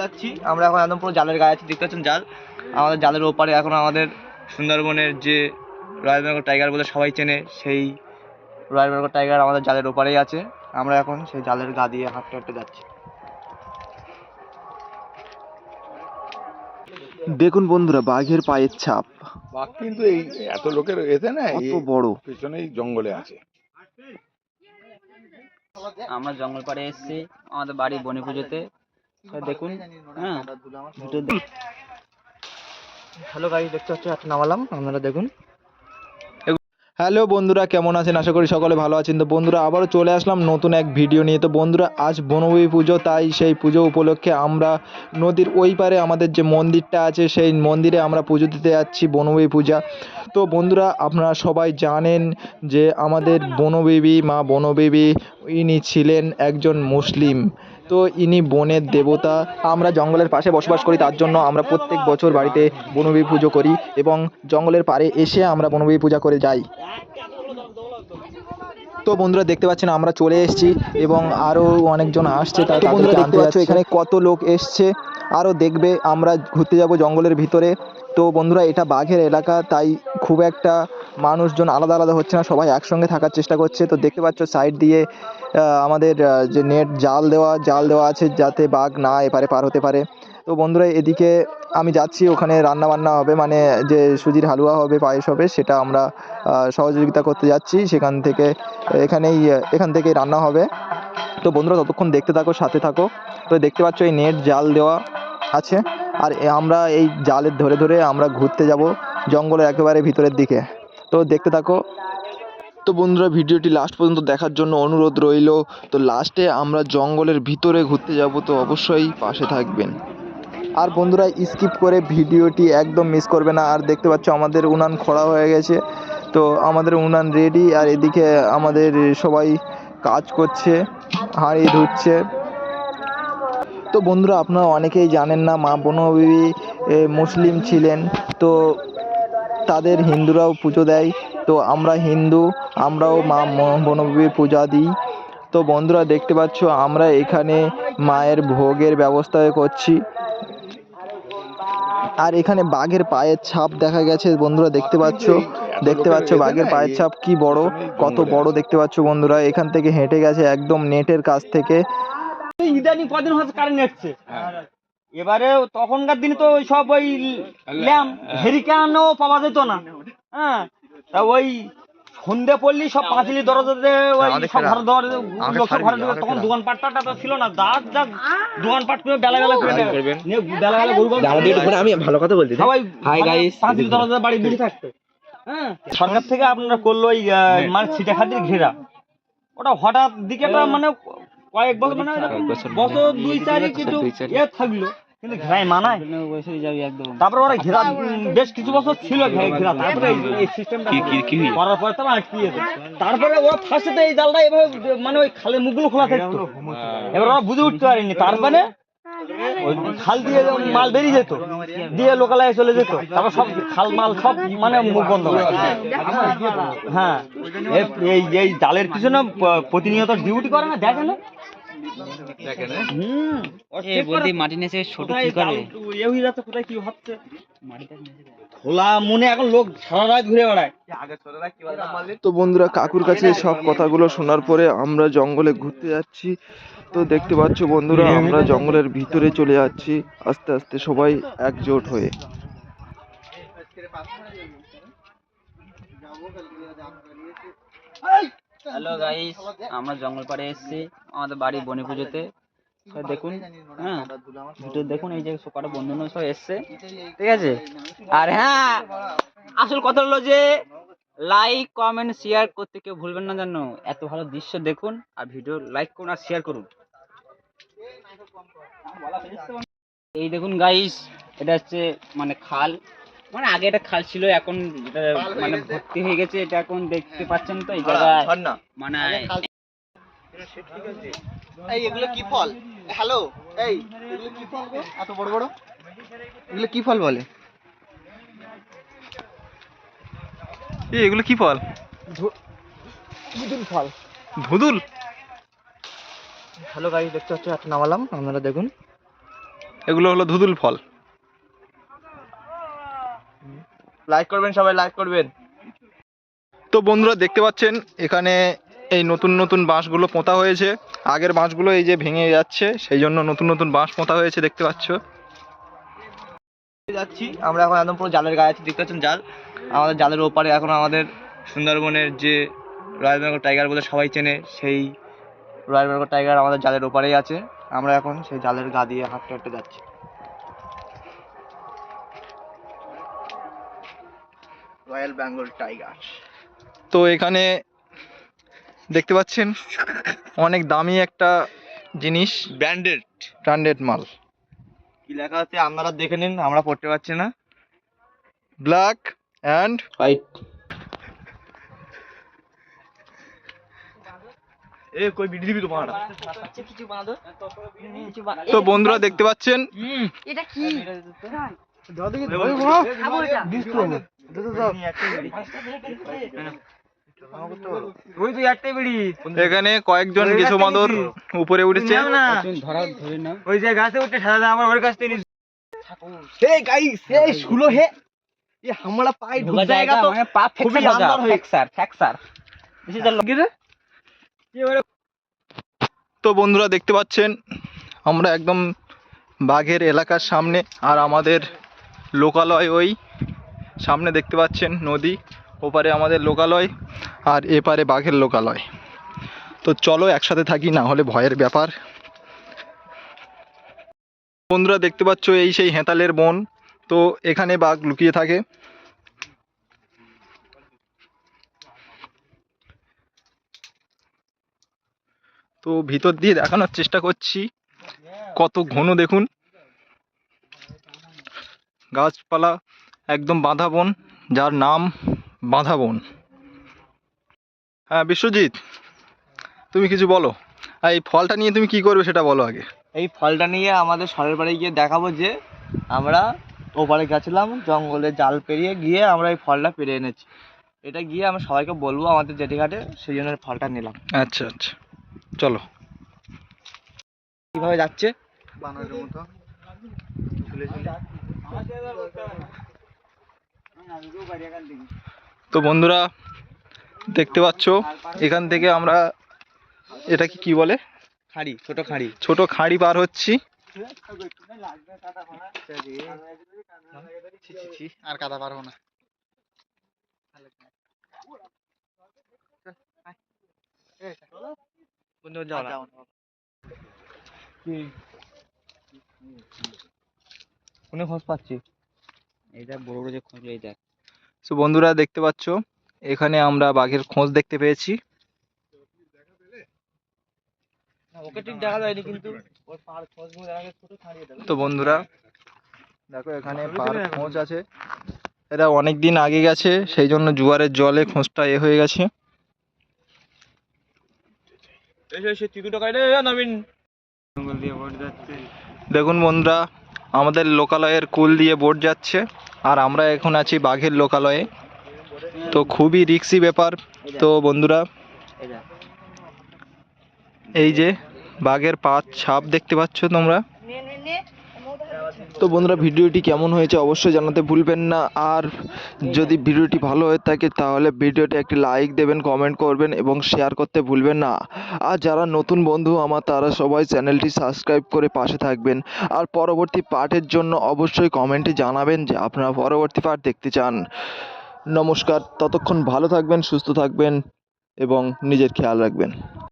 যাচ্ছি। আমরা এখন একদম পুরো জালের গায়ে আছি দেখতে পাচ্ছেন জাল? আমাদের জালের ওপারে এখন আমাদের সুন্দরবনের যে রয়্যাল বেঙ্গল টাইগার বলে সবাই চেনে সেই রয়্যাল বেঙ্গল টাইগার আমাদের জালের ওপারেই আছে। আমরা এখন সেই জালের গা দিয়ে হাঁটতে হাঁটতে যাচ্ছি। দেখুন বন্ধুরা বাঘের পায়ের ছাপ। বাঘ কিন্তু এই এত লোকের এতে না এত বড়। পিছনেই জঙ্গলে আছে। আমরা জঙ্গল পাড়ে এসেছি আমাদের বাড়ি বনে পুজোতে। দেখুন। হ্যাঁ। হ্যালো গাড়ি দেখতে পাচ্ছি হাতে নামালাম। আপনারা দেখুন। হ্যালো বন্ধুরা কেমন আছেন? আশা করি সকলে ভালো আছেন। তো বন্ধুরা আবারও চলে আসলাম নতুন এক ভিডিও নিয়ে। তো বন্ধুরা আজ বনবী পুজো তাই সেই পুজো উপলক্ষে আমরা নদীর ওই পারে আমাদের যে মন্দিরটা আছে সেই মন্দিরে আমরা পুজো দিতে যাচ্ছি বনবী পূজা। তো বন্ধুরা আপনারা সবাই জানেন যে আমাদের বনবিবি মা বনবিবি ইনি ছিলেন একজন মুসলিম। তো ইনি বনের দেবতা। আমরা জঙ্গলের পাশে বসবাস করি তার জন্য আমরা প্রত্যেক বছর বাড়িতে বনবী পুজো করি এবং জঙ্গলের পাড়ে এসে আমরা বনবী পূজা করে যাই। তো বন্ধুরা দেখতে পাচ্ছেন আমরা চলে এসেছি এবং আরও অনেকজন আসছে তারা বন্ধুরা দেখতে পাচ্ছ এখানে কত লোক এসছে আরও দেখবে আমরা ঘুরতে যাব জঙ্গলের ভিতরে। তো বন্ধুরা, এটা বাঘের এলাকা, তাই খুব একটা মানুষজন আলাদা আলাদা হচ্ছে না, সবাই একসঙ্গে থাকার চেষ্টা করছে। তো দেখতে পাচ্ছ সাইড দিয়ে আমাদের যে নেট জাল দেওয়া জাল দেওয়া আছে যাতে বাঘ না এপারে পার হতে পারে। তো বন্ধুরা, এদিকে আমি যাচ্ছি, ওখানে রান্না বান্না হবে মানে যে সুজির হালুয়া হবে, পায়েস হবে, সেটা আমরা সহযোগিতা করতে যাচ্ছি। সেখান থেকে, এখানেই, এখান থেকেই রান্না হবে। তো বন্ধুরা, ততক্ষণ দেখতে থাকো, সাথে থাকো। তো দেখতে পাচ্ছ, এই নেট জাল দেওয়া আছে। আর আমরা এই জালের ধরে ধরে আমরা ঘুরতে যাব জঙ্গলের একেবারে ভিতরের দিকে। তো দেখতে থাকো। তো বন্ধুরা, ভিডিওটি লাস্ট পর্যন্ত দেখার জন্য অনুরোধ রইল। তো লাস্টে আমরা জঙ্গলের ভিতরে ঘুরতে যাব, তো অবশ্যই পাশে থাকবেন। আর বন্ধুরা স্কিপ করে ভিডিওটি একদম মিস করবে না। আর দেখতে পাচ্ছ, আমাদের উনান খোলা হয়ে গেছে। তো আমাদের উনান রেডি আর এদিকে আমাদের সবাই কাজ করছে, হাঁড়ি ধুচ্ছে। তো বন্ধুরা, আপনারা অনেকেই জানেন না, মা বনবিবি মুসলিম ছিলেন। তো তাদের হিন্দুরাও পুজো দেয়। তো আমরা হিন্দু, আমরাও মা ম- বনবিবির পূজা দিই। তো বন্ধুরা, দেখতে পাচ্ছ, আমরা এখানে মায়ের ভোগের ব্যবস্থা করছি। আর এখানে বাঘের পায়ের ছাপ দেখা গেছে, বন্ধুরা, দেখতে পাচ্ছ? দেখতে পাচ্ছ বাঘের পায়ের ছাপ কি বড়, কত বড় দেখতে পাচ্ছ বন্ধুরা? এখান থেকে হেঁটে গেছে একদম নেটের কাছ থেকে। ইদানিং কদিন হচ্ছে কারেন্ট এসছে। এবারে তখনকার দিনে তো ওই সব ওই ল্যাম্প হেরিকেনও পাওয়া যেত না। হ্যাঁ তা ওই সন্ধে পড়লি সব পাঁচিলি দরজাতে ওই সব। ঘর দর ঢুকে তখন দোকান পাটটা তো ছিল না। দাঁত যা দোকান পাট করে বেলা বেলা করে বেলা বেলা গরু আমি ভালো কথা বলছি। সবাই Hi guys. পাঁচিল দরজা বাড়ি বুঝে থাকতো। হ্যাঁ সরকার থেকে আপনারা করল ওই আহ, মানে সিটা খাতির ঘেরা। ওটা হঠাৎ দিকে মানে কয়েক বছর মানে বছর দুই চারি কিন্তু ইয়ে থাকল কিন্তু ঘেরাই মানায়। তারপরে ওরা ঘেরা বেশ কিছু বছর ছিল ঘেরা তারপরে এই- সিস্টেমটা করার পরে তো আটকিয়েছে তারপরে ওরা ফার্স্টে এই জালটা এভাবে মানে ওই খালে মুখগুলো খোলা থাকতো। এবার ওরা বুঝে উঠতে পারেনি। তার মানে ওই খাল দিয়ে মাল বেরিয়ে যেত দিয়ে লোকালয়ে চলে যেত তারপর সব খাল মাল সব মানে মুখ বন্ধ হ্যাঁ এই- এই জালের পিছনে প্রতিনিয়ত ডিউটি করে না দেখে না? হুম। মাটি নিচে ছোট কি করে? জাল যাচ্ছে কোথায় কি হচ্ছে খোলা মনে এখন লোক সারা রাত ঘুরে বেড়ায়। তো বন্ধুরা কাকুর কাছে সব কথাগুলো শোনার পরে আমরা জঙ্গলে ঘুরতে যাচ্ছি। তো দেখতে পাচ্ছ বন্ধুরা আমরা জঙ্গলের ভিতরে চলে যাচ্ছি। আস্তে আস্তে সবাই একজোট হয়ে। হ্যালো গাইস আমরা জঙ্গল পাড়ে এসেছি। আমাদের বাড়ি বনে পুজোতে দেখুন হ্যাঁ দুটো দেখুন এই যে কটা বন্ধু বান্ধব সব এসছে। ঠিক আছে? আর হ্যাঁ আসল কথা হলো যে লাইক কমেন্ট শেয়ার করতে কেউ ভুলবেন না জানো এত ভালো দৃশ্য দেখুন আর ভিডিও লাইক করুন আর শেয়ার করুন। এই দেখুন গাইস এটা হচ্ছে মানে খাল। মানে আগে এটা খাল ছিল এখন এটা মানে ভর্তি হয়ে গেছে এটা এখন দেখতে পাচ্ছেন তো এই জায়গায় মানে এই এগুলো কি ফল? হ্যালো এই এগুলো কি ফল গো? এত বড় বড়? এগুলো কি ফল বলে? এই এগুলো কি ফল? ফল। ধুদুল? হ্যালো গাড়ি দেখতে হচ্ছে হাতে নামালাম। আপনারা দেখুন। এগুলো হলো ধুদুল ফল। লাইক করবেন সবাই লাইক করবেন। তো বন্ধুরা দেখতে পাচ্ছেন এখানে এই নতুন নতুন বাঁশগুলো পোঁতা হয়েছে। আগের বাঁশগুলো এই যে ভেঙে যাচ্ছে সেই জন্য নতুন নতুন বাঁশ পোঁতা হয়েছে দেখতে পাচ্ছ। যাচ্ছি আমরা এখন একদম পুরো জালের গায়ে আছি দেখতে পাচ্ছেন জাল। আমাদের জালের ওপারে এখন আমাদের সুন্দরবনের যে রয়্যাল বেঙ্গল টাইগার বলে সবাই চেনে সেই রয়্যাল বেঙ্গল টাইগার আমাদের জালের ওপারেই আছে। আমরা এখন সেই জালের গা দিয়ে হাঁটতে হাঁটতে যাচ্ছি। রয়্যাল বেঙ্গল টাইগার তো এখানে দেখতে পাচ্ছেন অনেক দামি একটা জিনিস ব্র্যান্ডেড ব্র্যান্ডেড মাল। কি লেখা আছে আপনারা দেখে নিন আমরা পড়তে পারছি না। ব্ল্যাক অ্যান্ড হোয়াইট এ কই বিডি দিবি তোমার তো বন্ধুরা দেখতে পাচ্ছেন এটা কি ওই তুই একটাই বেড়ি এখানে কয়েকজন গেছো মাদর উপরে উঠেছে না ধরা ধরে না ওই যে গাছে উঠে সাদা আমার ওর কাছ থেকে নিস। हे गाइस ये सुनो है ये हमारा पाई ढुक जाएगा तो মানে পা খুবই ফ্র্যাকচার আন্দার হয়ে- fracture fracture this is the তো বন্ধুরা দেখতে পাচ্ছেন, আমরা একদম বাঘের এলাকার সামনে আর আমাদের লোকালয় ওই সামনে দেখতে পাচ্ছেন নদী, ওপারে আমাদের লোকালয় আর এপারে বাঘের লোকালয়। তো চলো একসাথে থাকি, না হলে ভয়ের ব্যাপার। বন্ধুরা দেখতে পাচ্ছ এই সেই হেঁতালের বন, তো এখানে বাঘ লুকিয়ে থাকে। তো ভিতর দিয়ে দেখানোর চেষ্টা করছি। কত ঘন দেখুন। গাছপালা একদম বাঁধা বন যার নাম বাঁধা বন। হ্যাঁ বিশ্বজিৎ তুমি কিছু বলো। এই ফলটা নিয়ে তুমি কি করবে সেটা বলো আগে। এই ফলটা নিয়ে আমাদের সরের বাড়ি গিয়ে দেখাবো যে আমরা ওপারে গেছিলাম জঙ্গলে জাল পেরিয়ে গিয়ে আমরা এই ফলটা পেরে এনেছি। এটা গিয়ে আমরা সবাইকে বলব আমাদের জেটিঘাটে সেই জন্য ফলটা নিলাম। আচ্ছা আচ্ছা। চলো। কীভাবে যাচ্ছে? তো বন্ধুরা দেখতে পাচ্ছ এখান থেকে আমরা এটা কি কি বলে? খাড়ি ছোট খাড়ি। ছোট খাঁড়ি পার হচ্ছি। আর কাদা পারব না। না খোঁজ পাচ্ছি এটা বড় বড় যে খুঁজলে এই দেখ তো বন্ধুরা দেখতে পাচ্ছ? এখানে আমরা বাঘের খোঁজ দেখতে পেয়েছি। ওকে ঠিক দেখা যায়নি কিন্তু ওর পাহাড় খোঁজ দেখা গেছে ছোট খাড়িয়ে দেবে। তো বন্ধুরা দেখো এখানে পার খোঁজ আছে। এটা অনেক দিন আগে গেছে সেই জন্য জোয়ারের জলে খোঁজটা এ হয়ে গেছে এসে এসে চিকুটা কাটে নবীন জঙ্গল দিয়ে ভোট যাচ্ছে দেখুন বন্ধুরা আমাদের লোকালয়ের কুল দিয়ে বোট যাচ্ছে আর আমরা এখন আছি বাঘের লোকালয়ে। তো খুবই রিক্সি ব্যাপার। তো বন্ধুরা এই যে বাঘের পা ছাপ দেখতে পাচ্ছ তোমরা? তো বন্ধুরা, ভিডিওটি কেমন হয়েছে অবশ্যই জানাতে ভুলবেন না। আর যদি ভিডিওটি ভালো হয়ে থাকে, তাহলে ভিডিওটি একটি লাইক দেবেন কমেন্ট করবেন এবং শেয়ার করতে ভুলবেন না। আর যারা নতুন বন্ধু আমার, তারা সবাই চ্যানেলটি সাবস্ক্রাইব করে পাশে থাকবেন। আর পরবর্তী পার্টের জন্য অবশ্যই কমেন্টে জানাবেন যে আপনারা পরবর্তী পার্ট দেখতে চান। নমস্কার, ততক্ষণ ভালো থাকবেন, সুস্থ থাকবেন এবং নিজের খেয়াল রাখবেন।